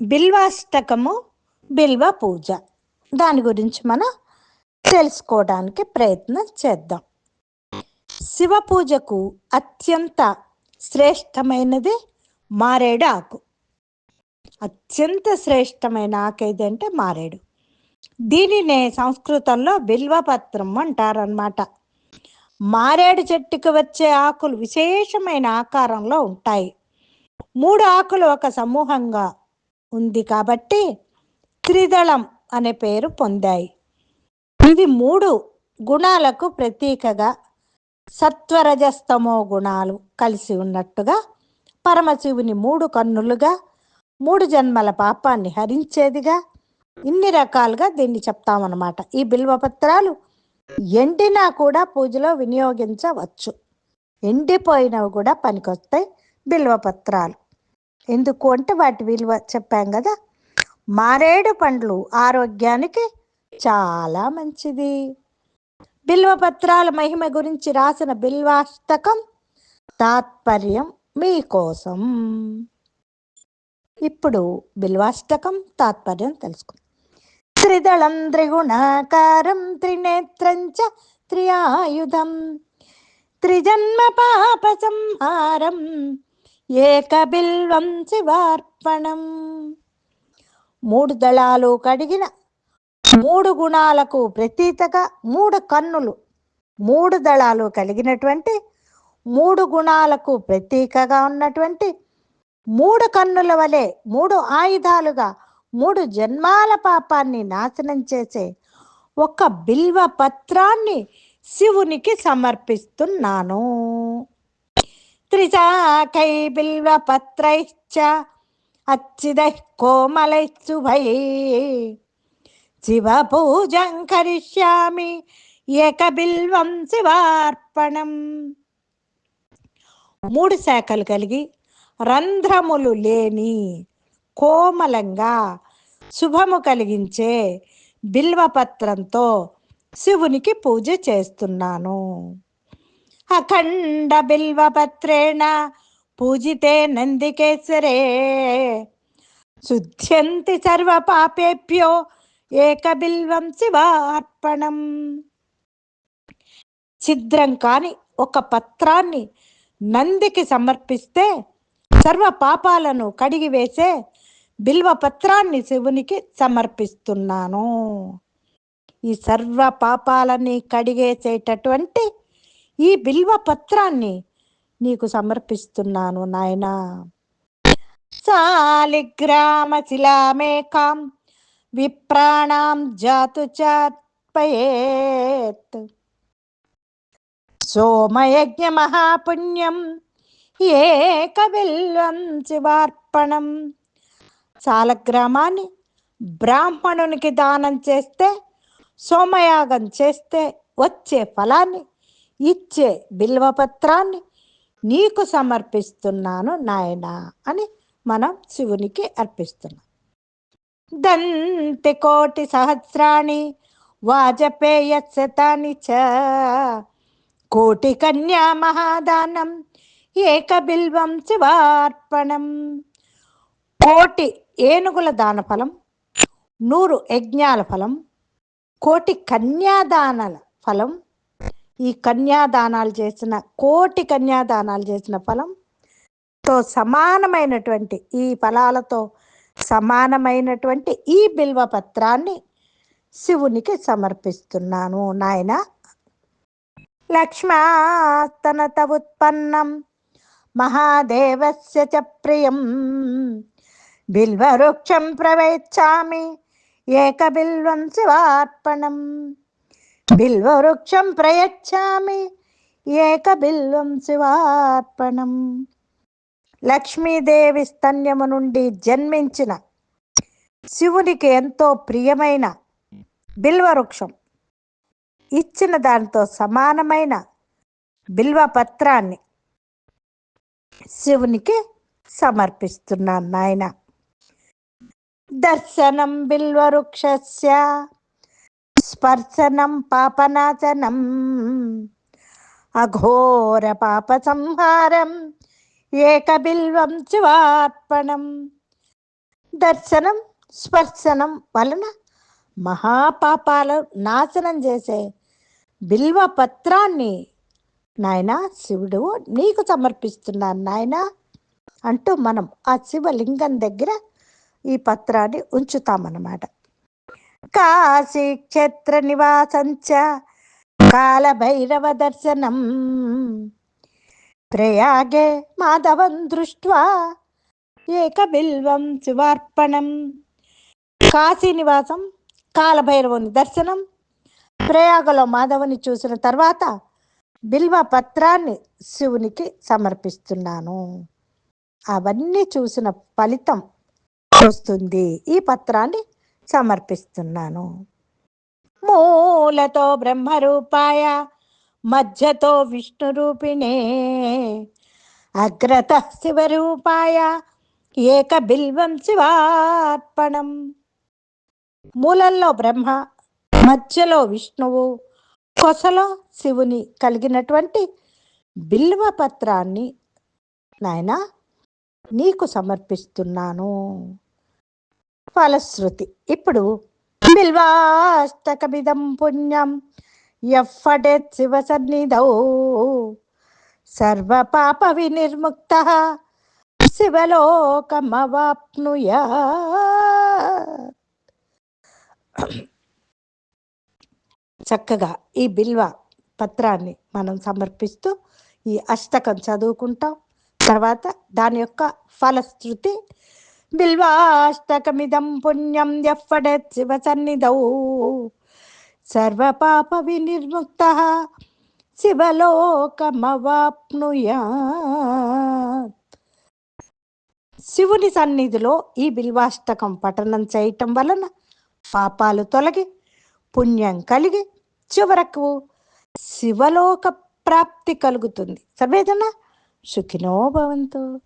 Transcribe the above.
బిల్వాష్టకము బిల్వ పూజ. దాని గురించి మనం తెలుసుకోవడానికి ప్రయత్నం చేద్దాం. శివ పూజకు అత్యంత శ్రేష్టమైనది మారేడు ఆకు. అత్యంత శ్రేష్టమైన ఆకు ఏదంటే మారేడు. దీనినే సంస్కృతంలో బిల్వపత్రం అంటారనమాట మారేడు చెట్టుకు వచ్చే ఆకులు విశేషమైన ఆకారంలో ఉంటాయి. మూడు ఆకులు ఒక సమూహంగా ఉంది కాబట్టి త్రిదళం అనే పేరు పొందాయి. ఇది మూడు గుణాలకు ప్రతీకగా సత్వరజస్తమో గుణాలు కలిసి ఉన్నట్టుగా పరమశివుని మూడు కన్నులుగా మూడు జన్మల పాపాన్ని హరించేదిగా ఇన్ని రకాలుగా దీన్ని చెప్తామన్నమాట. ఈ బిల్వపత్రాలు ఎండినా కూడా పూజలో వినియోగించవచ్చు. ఎండిపోయినవి కూడా పనికొస్తాయి బిల్వపత్రాలు. ఎందుకు అంటే వాటి విలువ చెప్పాం కదా. మారేడు పండ్లు ఆరోగ్యానికి చాలా మంచిది. బిల్వపత్రాల మహిమ గురించి రాసిన బిల్వాష్టకం తాత్పర్యం మీకోసం. ఇప్పుడు బిల్వాష్టకం తాత్పర్యం తెలుసుకుందాం. త్రిదళం త్రిగుణాకారం త్రినేత్రం చ త్రియాయుధం. త్రిజన్మ పాప సంహారం. ఏకబిల్వం శివార్పణం. మూడు దళాలు కడిగిన మూడు గుణాలకు ప్రతీతగా మూడు కన్నులు. మూడు దళాలు కలిగినటువంటి మూడు గుణాలకు ప్రతీకగా ఉన్నటువంటి మూడు కన్నుల వలె మూడు ఆయుధాలుగా మూడు జన్మాల పాపాన్ని నాశనం చేసే ఒక బిల్వ పత్రాన్ని శివునికి సమర్పిస్తున్నాను. త్రిశాఖై బిల్వపత్రైశ్చ అచ్చిదై కోమలై శుభై శివ పూజం కరిష్యామి ఏకబిల్వం శివార్పణం. మూడు శాఖలు కలిగి రంధ్రములు లేని కోమలంగా శుభము కలిగించే బిల్వపత్రంతో శివునికి పూజ చేస్తున్నాను. అఖండ బిల్వపత్రేణ పూజితే నందికేశరే. శుద్ధ్యంతి సర్వ పాపేభ్యో ఏకబిల్వం శివార్పణం. ఛిద్రం కాని ఒక పత్రాన్ని నందికి సమర్పిస్తే సర్వ పాపాలను కడిగివేసే బిల్వ పత్రాన్ని శివునికి సమర్పిస్తున్నాను. ఈ సర్వ పాపాలని కడిగేసేటటువంటి ఈ బిల్వ పత్రాన్ని నీకు సమర్పిస్తున్నాను నాయనా. శాలిగ్రామ శిలామేకాం విప్రాణాం జాతు చాత్పయేత్ సోమయజ్ఞ మహాపుణ్యం ఏకవిల్వం శివార్పణం. సాలగ్రామాన్ని బ్రాహ్మణునికి దానం చేస్తే సోమయాగం చేస్తే వచ్చే ఫలాన్ని ఇచ్చే బిల్వపత్రాన్ని నీకు సమర్పిస్తున్నాను నాయన అని మనం శివునికి అర్పిస్తున్నాం. దంతి కోటి సహస్రాణి వాజపేయ శతాని చ కోటి కన్యా మహాదానం ఏకబిల్వం శివార్పణం. కోటి ఏనుగుల దాన ఫలం నూరు యజ్ఞాల ఫలం కోటి కన్యాదానాల ఫలం ఈ కన్యాదానాలు చేసిన కోటి కన్యాదానాలు చేసిన ఫలం తో సమానమైనటువంటి ఈ ఫలాలతో సమానమైనటువంటి ఈ బిల్వ పత్రాన్ని శివునికి సమర్పిస్తున్నాను. నాయన లక్ష్మాస్తనత ఉత్పన్నం మహాదేవస్య చ ప్రియం బిల్వవృక్షం ప్రవేచ్చామి ఏకబిల్వం శివార్పణం. బిల్వవృక్షం ప్రయచ్చామి ఏకబిల్వం శివార్పణం. లక్ష్మీదేవి స్తన్యము నుండి జన్మించిన శివునికి ఎంతో ప్రియమైన బిల్వవృక్షం. ఇచ్చిన దానితో సమానమైన బిల్వ పత్రాన్ని శివునికి సమర్పిస్తున్నాను నాయన. దర్శనం బిల్వవృక్షస్య. స్పర్శనం పాపనాశనం. అఘోర పాప సంహారం ఏకబిల్వం శివార్పణం. దర్శనం స్పర్శనం వలన మహాపాపాలు నాశనం చేసే బిల్వ పత్రాన్ని నాయన శివుడు నీకు సమర్పిస్తున్నాను నాయన అంటూ మనం ఆ శివలింగం దగ్గర ఈ పత్రాన్ని ఉంచుతామన్నమాట. కాశీ క్షేత్ర నివాసంచ కాలభైరవ దర్శనం. ప్రయాగే మాధవం దృష్ట్వా ఏకబిల్వం శివార్పణం. కాశీ నివాసం కాలభైరవుని దర్శనం. ప్రయాగలో మాధవుని చూసిన తర్వాత బిల్వ పత్రాన్ని శివునికి సమర్పిస్తున్నాను. అవన్నీ చూసిన ఫలితం వస్తుంది. ఈ పత్రాన్ని సమర్పిస్తున్నాను. మూలతో బ్రహ్మరూపాయ మధ్యతో విష్ణు రూపిణే అగ్రత శివరూపాయ ఏక బిల్వం శివార్పణం. మూలంలో బ్రహ్మ మధ్యలో విష్ణువు కొసలో శివుని కలిగినటువంటి బిల్వ పత్రాన్ని నాయన నీకు సమర్పిస్తున్నాను. ఫలశ్రుతి ఇప్పుడు బిల్వాష్టకమిదం పుణ్యం ఎఫ్ఫడేత్ శివ సన్నిధౌ సర్వ పాప వినిర్ముక్త శివలోకమవాప్నుయా. చక్కగా ఈ బిల్వ పత్రాన్ని మనం సమర్పిస్తూ ఈ అష్టకం చదువుకుంటాం. తర్వాత దాని యొక్క ఫలశ్రుతి బిల్వాష్టకమిదం పుణ్యం ఎఫ్ఫడేత్ శివ సన్నిధౌ. సర్వపాప వినిర్ముక్త శివలోకమవాప్నుయా శివుని సన్నిధిలో ఈ బిల్వాష్టకం పఠనం చేయటం వలన పాపాలు తొలగి పుణ్యం కలిగి చివరకు శివలోక ప్రాప్తి కలుగుతుంది. సర్వేదన సుఖినో భవంతు.